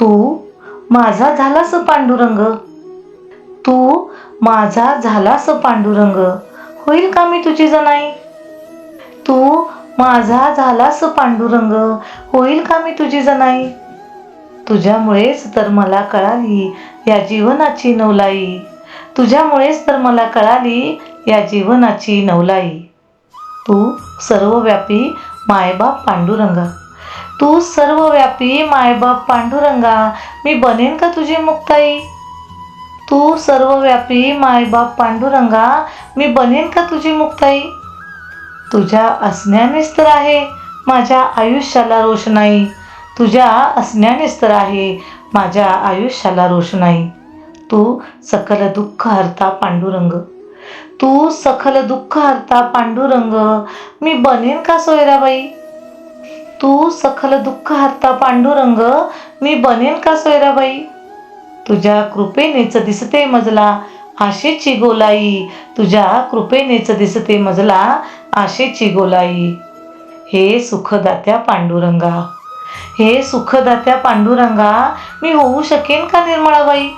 तू माझा झालास पांडुरंग. तू माझा झालास पांडुरंग. होईल का मी तुझी जनाई? तू माझा झालास पांडुरंग. होईल का मी तुझी जनाई? तुझ्यामुळेच तर मला कळाली या जीवनाची नवलाई. तुझ्यामुळेच तर मला कळाली या जीवनाची नवलाई. तू सर्वव्यापी मायबाप पांडुरंगा. तू सर्वव्यापी मायबाप पांडुरंगा मी बनेन का तुझी मुक्ताई? तू सर्वव्यापी मायबाप पांडुरंगा मी बनेन का तुझी मुक्ताई? तुझ्या असण्यानेच तर आहे माझ्या आयुष्याला रोषणाई. तुझ्या असण्यानेच तर आहे माझ्या आयुष्याला रोषणाई. तू सकल दुःख हरता पांडुरंग. तू सखल दुःख हरता पांडुरंग. मी बनेन का सोयराबाई? तू सखल दुःख हरता पांडुरंग मी बनेन का सोयराबाई? तुझ्या कृपेनेच दिसते मजला आशेची गोलाई. तुझ्या कृपेनेच दिसते मजला आशेची गोलाई. हे सुखदात्या पांडुरंगा हे सुखदात्या पांडुरंगा मी होऊ शकेन का निर्मळाबाई?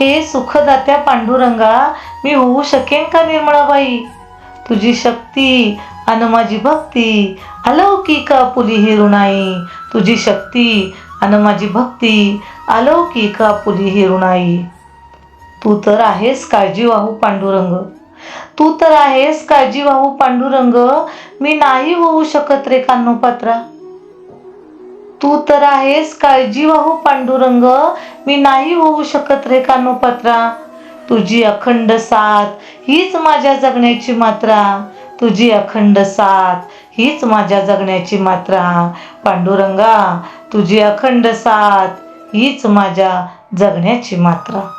हे सुखदात्या पांडुरंगा मी होऊ शकेन का निर्मळाबाई? तुझी शक्ती अन माझी भक्ती अलौकिक पुली हिरुणाई तुझी शक्ती अन माझी भक्ती अलौकिक पुली हिरुणाई तू तर आहेस काळजीवाहू पांडुरंग. तू तर आहेस काळजीवाहू पांडुरंग. मी नाही होऊ शकत रे कान्नोपात्रा तू तर आहेस काळजीवाहू पांडुरंग. मी नाही होऊ शकत रे कानोपात्रा तुझी अखंड साथ हीच माझ्या जगण्याची मात्रा. तुझी अखंड साथ हीच माझ्या जगण्याची मात्रा. पांडुरंगा तुझी अखंड साथ हीच माझ्या जगण्याची मात्रा.